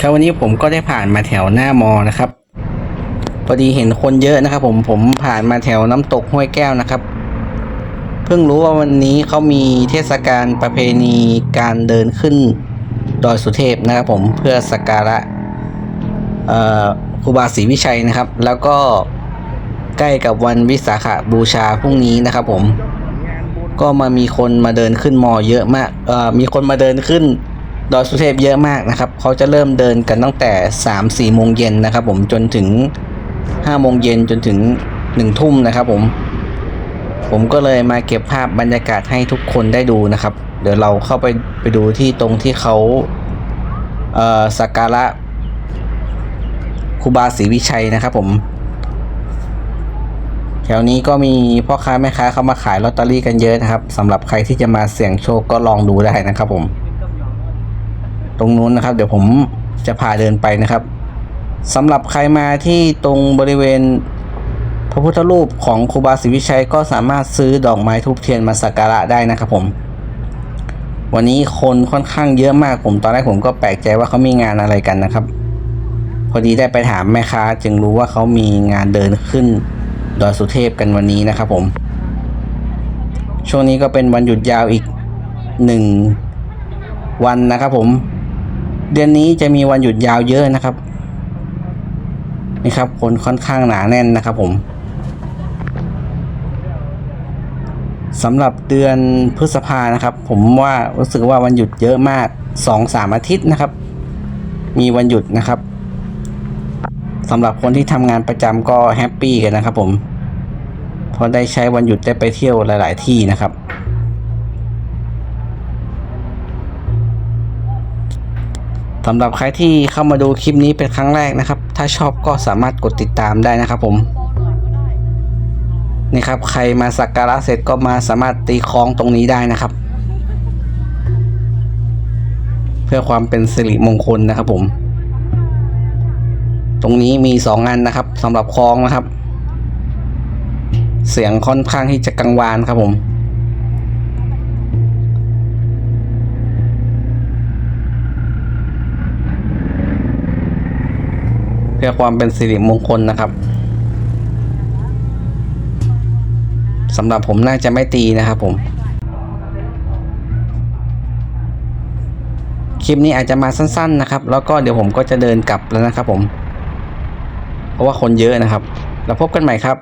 ครับวันนี้ผมก็ได้ผ่านมาแถวหน้ามอนะครับพอดีเห็นคนเยอะนะครับ ผมผมผ่านมาแถวน้ำตกห้วยแก้วนะครับ เพิ่งรู้ว่าวันนี้เขามีเทศกาลประเพณีการเดินขึ้นดอยสุเทพนะครับ ผมเพื่อสักการะอ่อครูบาศรีวิชัยนะครับ แล้วก็ใกล้กับวันวิสาขบูชาพรุ่งนี้นะครับ ผมก็มามีคนมาเดินขึ้นมอเยอะมากมีคนมาเดินขึ้น ดอยสุเทพเยอะมากนะครับเขาจะเริ่มเดินกันตั้งแต่3ามสี่โมงเย็นนะครับ ผมจนถึง5้าโมงเย็นจนถึง1นึ่ทุ่มนะครับ ผม ผมก็เลยมาเก็บภาพบรรยากาศให้ทุกคนได้ดูนะครับ เดี๋ยวเราเข้าไปไปดูที่ตรงที่เขาเอ่อสักการะครูบาศรีวิชัยนะครับ ผม แถวนี้ก็มีพ่อค้าแม่ค้าเข้ามาขายลอตเตอรี่กันเยอะนะครับสำหรับใครที่จะมาเสี่ยงโชคก็ลองดูได้นะครับผม ตรงนู้นนะครับ เดี๋ยวผมจะพาเดินไปนะครับสำหรับใครมาที่ตรงบริเวณพระพุทธรูปของครูบาศรีวิชัยก็สามารถซื้อดอกไม้ทูบเทียนมาสักการะได้นะครับผม วันนี้คนค่อนข้างเยอะมากผมตอนแรกผมก็แปลกใจว่าเขามีงานอะไรกันนะครับ พอดีได้ไปถามแม่ค้า จึงรู้ว่าเขามีงานเดินขึ้นดอยสุเทพกันวันนี้นะครับผม ช่วงนี้ก็เป็นวันหยุดยาวอีกหนึ่งวันนะครับผม เดือนนี้จะมีวันหยุดยาวเยอะนะครับ นี่ครับ คนค่อนข้างหนาแน่นนะครับผมสำหรับเดือนพฤษภานะครับ ผมว่ารู้สึกว่าวันหยุดเยอะมากสองสามอาทิตย์นะครับ มีวันหยุดนะครับสำหรับคนที่ทำงานประจำก็แฮปปี้กันนะครับผมเพราะได้ใช้วันหยุดได้ไปเที่ยวหลาย ๆ ที่นะครับ สำหรับใครที่เข้ามาดูคลิปนี้เป็นครั้งแรกนะครับ ถ้าชอบก็สามารถกดติดตามได้นะครับผมนี่ครับ ใครมาสักการะเสร็จก็มาสามารถตีคล้องตรงนี้ได้นะครับ เพื่อความเป็นสิริมงคลนะครับผม ตรงนี้มีสองอันนะครับสำหรับคล้องนะครับ เสียงค่อนข้างที่จะกังวานครับผม เพื่อความเป็นสิริมงคลนะครับสำหรับผมน่าจะไม่ตีนะครับผมคลิปนี้อาจจะมาสั้น ๆนะครับ แล้วก็เดี๋ยวผมก็จะเดินกลับแล้วนะครับผม เพราะว่าคนเยอะนะครับ แล้วพบกันใหม่ครับ